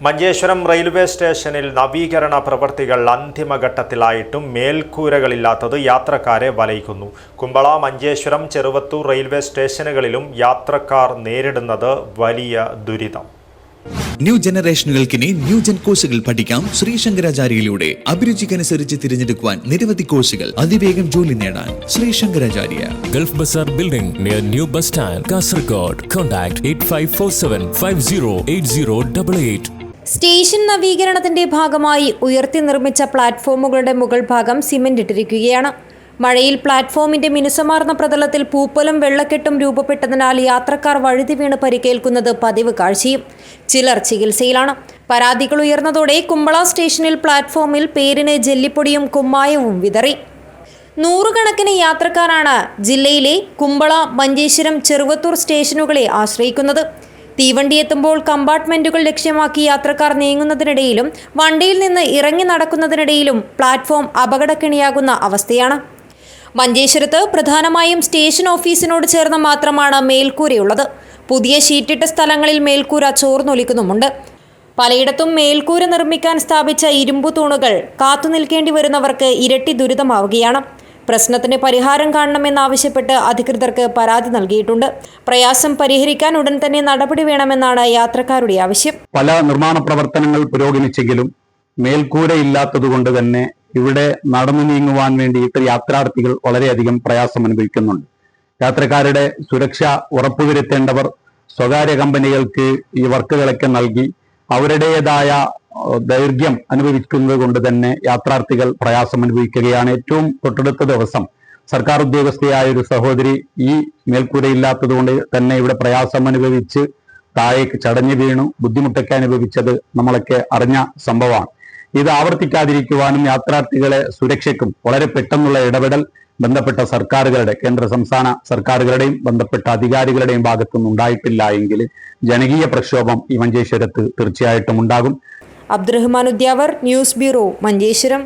Manjeshwaram railway സ്റ്റേഷനിൽ നവീകരണ പ്രവൃത്തികൾ അന്തിമഘട്ടത്തിലായിട്ടും മേൽക്കൂരകളില്ലാത്തത് യാത്രക്കാരെ വലയിക്കുന്നു കുമ്പള മഞ്ചേശ്വരം ചെറുവത്തൂർ റെയിൽവേ സ്റ്റേഷനുകളിലും യാത്രക്കാർ നേരിടുന്നത് വലിയ ദുരിതം ന്യൂ ജനറേഷനുകൾക്കിനി ന്യൂ ജൻ കോഴ്സുകൾ പഠിക്കാം ശ്രീശങ്കരാചാര്യയിലൂടെ അഭിരുചിക്കനുസരിച്ച് തിരഞ്ഞെടുക്കുവാൻ നിരവധി കോഴ്സുകൾ അതിവേഗം ജോലി നേടാൻ Sree Shankaracharya Gulf Bazaar Building near New Bus Stand, Kasargod. Contact 8547 508088. Station നവീകരണത്തിന്റെ ഭാഗമായി ഉയർത്തി നിർമ്മിച്ച പ്ലാറ്റ്ഫോമുകളുടെ മുകൾ ഭാഗം സിമെന്റ് ഇട്ടിരിക്കുകയാണ്. മഴയിൽ പ്ലാറ്റ്ഫോമിന്റെ മിനുസമാർന്ന പ്രതലത്തിൽ പൂപ്പലും വെള്ളക്കെട്ടും രൂപപ്പെട്ടതിനാൽ യാത്രക്കാർ വഴുതി വീണ് പരിക്കേൽക്കുന്നത് പതിവ് കാഴ്ചയും. ചിലർ ചികിത്സയിലാണ്. പരാതികൾ ഉയർന്നതോടെ കുമ്പള സ്റ്റേഷനിൽ പ്ലാറ്റ്ഫോമിൽ പേരിന് ജെല്ലിപ്പൊടിയും കുമ്മായവും വിതറി. നൂറുകണക്കിന് യാത്രക്കാരാണ് ജില്ലയിലെ കുമ്പള മഞ്ചേശ്വരം ചെറുവത്തൂർ സ്റ്റേഷനുകളെ ആശ്രയിക്കുന്നത്. തീവണ്ടി എത്തുമ്പോൾ കമ്പാർട്ട്മെന്റുകൾ ലക്ഷ്യമാക്കി യാത്രക്കാർ നീങ്ങുന്നതിനിടയിലും വണ്ടിയിൽ നിന്ന് ഇറങ്ങി നടക്കുന്നതിനിടയിലും പ്ലാറ്റ്ഫോം അപകടക്കിണിയാകുന്ന അവസ്ഥയാണ്. മഞ്ചേശ്വരത്ത് പ്രധാനമായും സ്റ്റേഷൻ ഓഫീസിനോട് ചേർന്ന് മാത്രമാണ് മേൽക്കൂരയുള്ളത്. പുതിയ ഷീറ്റിട്ട സ്ഥലങ്ങളിൽ മേൽക്കൂര ചോർന്നൊലിക്കുന്നുമുണ്ട്. പലയിടത്തും മേൽക്കൂര നിർമ്മിക്കാൻ സ്ഥാപിച്ച ഇരുമ്പു തൂണുകൾ കാത്തുനിൽക്കേണ്ടി വരുന്നവർക്ക് ഇരട്ടി ദുരിതമാവുകയാണ്. പ്രശ്നത്തിന് പരിഹാരം കാണണമെന്നാവശ്യപ്പെട്ട് അധികൃതർക്ക് പരാതി നൽകിയിട്ടുണ്ട്. പ്രയാസം പരിഹരിക്കാൻ ഉടൻ തന്നെ നടപടി വേണമെന്നാണ് യാത്രക്കാരുടെ ആവശ്യം. പല നിർമ്മാണ പ്രവർത്തനങ്ങൾ പുരോഗമിച്ചെങ്കിലും മേൽക്കൂരയില്ലാത്തതുകൊണ്ട് തന്നെ ഇവിടെ നടന്നു നീങ്ങുവാൻ വേണ്ടിയിട്ട് യാത്രാർത്ഥികൾ വളരെയധികം പ്രയാസം അനുഭവിക്കുന്നുണ്ട്. യാത്രക്കാരുടെ സുരക്ഷ ഉറപ്പുവരുത്തേണ്ടവർ സ്വകാര്യ കമ്പനികൾക്ക് ഈ വർക്കുകളൊക്കെ നൽകി അവരുടേതായ ദൈർഘ്യം അനുഭവിക്കുന്നത് കൊണ്ട് തന്നെ യാത്രാർത്ഥികൾ പ്രയാസം അനുഭവിക്കുകയാണ്. ഏറ്റവും തൊട്ടടുത്ത ദിവസം സർക്കാർ ഉദ്യോഗസ്ഥയായ ഒരു സഹോദരി ഈ മേൽക്കൂരയില്ലാത്തത് കൊണ്ട് തന്നെ ഇവിടെ പ്രയാസം അനുഭവിച്ച് താഴേക്ക് ചടഞ്ഞു വീണു. ബുദ്ധിമുട്ടൊക്കെ അനുഭവിച്ചത് നമ്മളൊക്കെ അറിഞ്ഞ സംഭവമാണ്. ഇത് ആവർത്തിക്കാതിരിക്കുവാനും യാത്രാർത്ഥികളെ സുരക്ഷയ്ക്കും വളരെ പെട്ടെന്നുള്ള ഇടപെടൽ ബന്ധപ്പെട്ട സർക്കാരുകളുടെ കേന്ദ്ര സംസ്ഥാന സർക്കാരുകളുടെയും ബന്ധപ്പെട്ട അധികാരികളുടെയും ഭാഗത്തുനിന്ന് ഉണ്ടായിട്ടില്ല എങ്കിൽ ജനകീയ പ്രക്ഷോഭം ഈ മഞ്ചേശ്വരത്ത് തീർച്ചയായിട്ടും ഉണ്ടാകും. Abdurahman Udyavar news bureau Manjeshwaram.